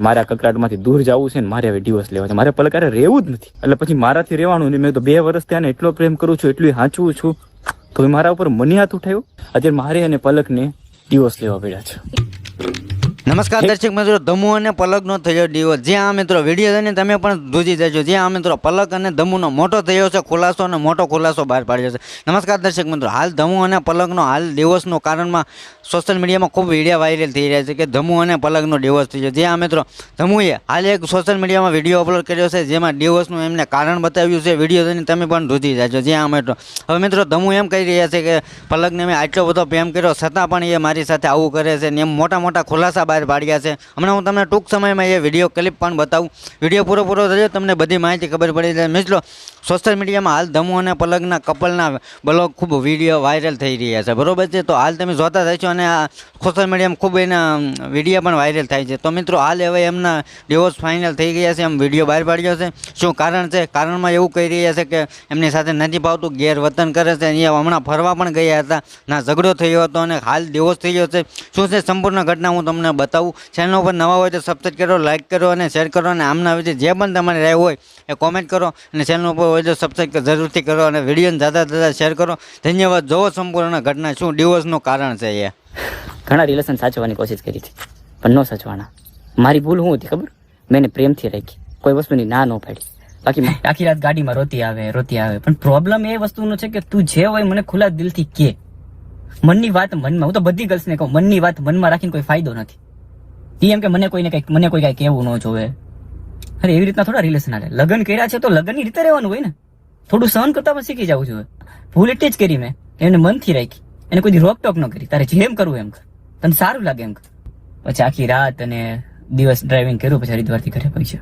મારે આ કકરાટમાંથી દૂર જવું છે ને મારે હવે ડિવોર્સ લેવા છે. મારે પલકારે રહેવું જ નથી. એટલે પછી મારાથી રહેવાનું ને મેં તો બે વર્ષ ત્યાં એટલો પ્રેમ કરું છું એટલું હાંચવું છું. તો મારા ઉપર મને હાથ ઉઠાયો? અત્યારે મારે અને પલકને ડિવોર્સ લેવા પડ્યા છે. નમસ્કાર દર્શક મિત્રો ધમુ અને પલકનો થયો દિવસ. જ્યાં આ મિત્રો વીડિયો જોઈને તમે પણ ધ્રુજી જજો. જ્યાં આ મિત્રો પલક અને ધમુનો મોટો થયો છે ખુલાસો અને મોટો ખુલાસો બહાર પાડ્યો છે. નમસ્કાર દર્શક મિત્રો હાલ ધમુ અને પલકનો હાલ ડિવોર્સનું કારણમાં સોશિયલ મીડિયામાં ખૂબ વીડિયો વાયરલ થઈ રહ્યા છે કે ધમુ અને પલકનો ડિવોર્સ થયો. જ્યાં આ મિત્રો ધમુએ હાલ એક સોશિયલ મીડિયામાં વીડિયો અપલોડ કર્યો છે જેમાં ડિવોર્સનું એમને કારણ બતાવ્યું છે. વીડિયો જોઈને તમે પણ ધ્રુજી જજો. જ્યાં આ મિત્રો હવે મિત્રો ધમુ એમ કહી રહ્યા છે કે પલકને મેં આટલો બધો પ્રેમ કર્યો છતાં પણ એ મારી સાથે આવું કરે છે ને એમ મોટા મોટા ખુલાસા બહાર પાડ્યા છે. હમણાં હું તમને ટૂંક સમયમાં એ વીડિયો ક્લિપ પણ બતાવું. વીડિયો પૂરો પૂરો થયો, તમને બધી માહિતી ખબર પડી જાય. મિત્રો સોશિયલ મીડિયામાં હાલ ધમુ અને પલગના કપલના બ્લોગ ખૂબ વીડિયો વાયરલ થઈ રહ્યા છે. બરોબર છે? તો હાલ તમે જોતા રહેશો અને આ સોશિયલ મીડિયામાં ખૂબ એના વીડિયો પણ વાયરલ થાય છે. તો મિત્રો, હાલ હવે એમના ડિવોર્સ ફાઇનલ થઈ ગયા છે. એમ વીડિયો બહાર પાડ્યો છે. શું કારણ છે? કારણમાં એવું કહી રહ્યા છે કે એમની સાથે નથી ભાવતું, ગેરવતન કરે છે. અહીંયા હમણાં ફરવા પણ ગયા હતા. ના, ઝઘડો થયો હતો અને હાલ ડિવોર્સ થઈ ગયો છે. શું છે સંપૂર્ણ ઘટના હું તમને બતાવું. ચેનલ ઉપર નવા હોય તો સબસ્ક્રાઈબ કરો લાઇક કરો અને શેર કરો અને આમના વિશે જે પણ તમારે રાય હોય એ કોમેન્ટ કરો અને ચેનલ ઉપર હોય તો સબસ્ક્રાઈબ જરૂરથી કરો અને વિડીયોને જાતા જતા શેર કરો. ધન્યવાદ. જોવો સંપૂર્ણ ઘટના. શું ડિવોર્સનું કારણ છે એ ઘણા રિલેશન સાચવવાની કોશિશ કરી હતી, પણ ન સાચવાના. મારી ભૂલ શું હતી ખબર? મેં પ્રેમથી રાખી કોઈ વસ્તુની ના ન પાડી. બાકી આખી રાત ગાડીમાં રોતી આવે રોતી આવે. પણ પ્રોબ્લેમ એ વસ્તુનો છે કે તું જે હોય મને ખુલ્લા દિલથી કે. મનની વાત મનમાં હું તો બધી ગર્લ્સને કહું, મનની વાત મનમાં રાખીને કોઈ ફાયદો નથી. ઈ એમ કે મને કોઈને કંઈક મને કોઈ કઈ કહેવું ન જોવે. અરે, એવી રીતના થોડા રિલેશન હાલે. લગ્ન કર્યા છે તો લગ્નની રીતે રહેવાનું હોય ને. થોડું સહન કરતા પણ શીખી જવું જોઈએ ભૂલ એટલી જ કરી મેં. એને મનથી રાખી. એને કોઈ રોકટોક ન કરી. તારે જેમ કરવું એમ કર. તને સારું લાગે એમ કર. પછી આખી રાત અને દિવસ ડ્રાઇવિંગ કર્યું, પછી હરિદ્વારથી ઘરે પૈસા